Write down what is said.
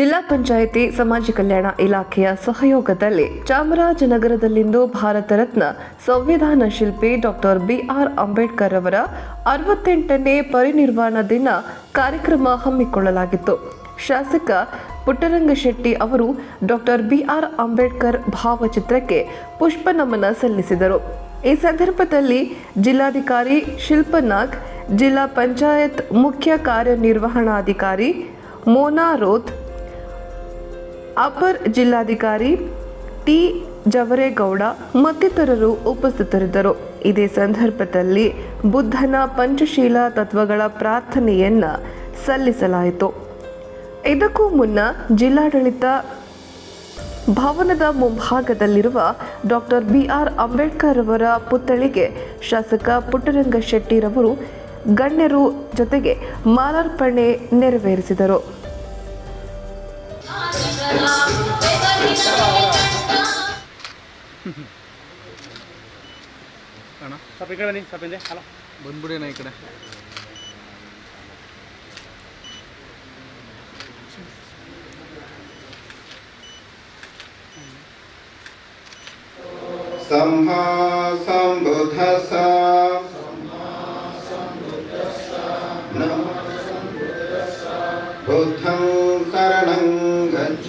ಜಿಲ್ಲಾ ಪಂಚಾಯಿತಿ ಸಮಾಜ ಕಲ್ಯಾಣ ಇಲಾಖೆಯ ಸಹಯೋಗದಲ್ಲಿ ಚಾಮರಾಜನಗರದಲ್ಲಿಂದು ಭಾರತ ರತ್ನ ಸಂವಿಧಾನ ಶಿಲ್ಪಿ ಡಾಕ್ಟರ್ ಬಿಆರ್ ಅಂಬೇಡ್ಕರ್ ಅವರ ಅರವತ್ತೆಂಟನೇ ಪರಿನಿರ್ವಾಣ ದಿನ ಕಾರ್ಯಕ್ರಮ ಹಮ್ಮಿಕೊಳ್ಳಲಾಗಿತ್ತು. ಶಾಸಕ ಪುಟ್ಟರಂಗ ಶೆಟ್ಟಿ ಅವರು ಡಾಕ್ಟರ್ ಬಿಆರ್ ಅಂಬೇಡ್ಕರ್ ಭಾವಚಿತ್ರಕ್ಕೆ ಪುಷ್ಪ ನಮನ ಸಲ್ಲಿಸಿದರು. ಈ ಸಂದರ್ಭದಲ್ಲಿ ಜಿಲ್ಲಾಧಿಕಾರಿ ಶಿಲ್ಪನಾಗ್, ಜಿಲ್ಲಾ ಪಂಚಾಯತ್ ಮುಖ್ಯ ಕಾರ್ಯನಿರ್ವಹಣಾಧಿಕಾರಿ ಮೋನಾ ರೋತ್ ಅಪರ್ ಜಿಲ್ಲಾಧಿಕಾರಿ ಟಿ ಜವರೇಗೌಡ ಮತ್ತಿತರರು ಉಪಸ್ಥಿತರಿದ್ದರು. ಇದೇ ಸಂದರ್ಭದಲ್ಲಿ ಬುದ್ಧನ ಪಂಚಶೀಲ ತತ್ವಗಳ ಪ್ರಾರ್ಥನೆಯನ್ನ ಸಲ್ಲಿಸಲಾಯಿತು. ಇದಕ್ಕೂ ಮುನ್ನ ಜಿಲ್ಲಾಡಳಿತ ಭವನದ ಮುಂಭಾಗದಲ್ಲಿರುವ ಡಾಕ್ಟರ್ ಬಿ ಆರ್ ಅಂಬೇಡ್ಕರ್ ಅವರ ಪುತ್ಥಳಿಗೆ ಶಾಸಕ ಪುಟ್ಟರಂಗ ಶೆಟ್ಟಿರವರು ಗಣ್ಯರು ಜೊತೆಗೆ ಮಾಲಾರ್ಪಣೆ ನೆರವೇರಿಸಿದರು. ಅಣ್ಣ ಸ್ವಲ್ಪ ಈ ಕಡೆ ಬನ್ನಿ ಸ್ವಲ್ಪ ಹಿಂದೆ ಹಲೋ ಬಂದ್ಬಿಡೇನ ಈ ಕಡೆ सम्मा सम्बुद्धस्स नमः बुद्धं शरणं गच्छ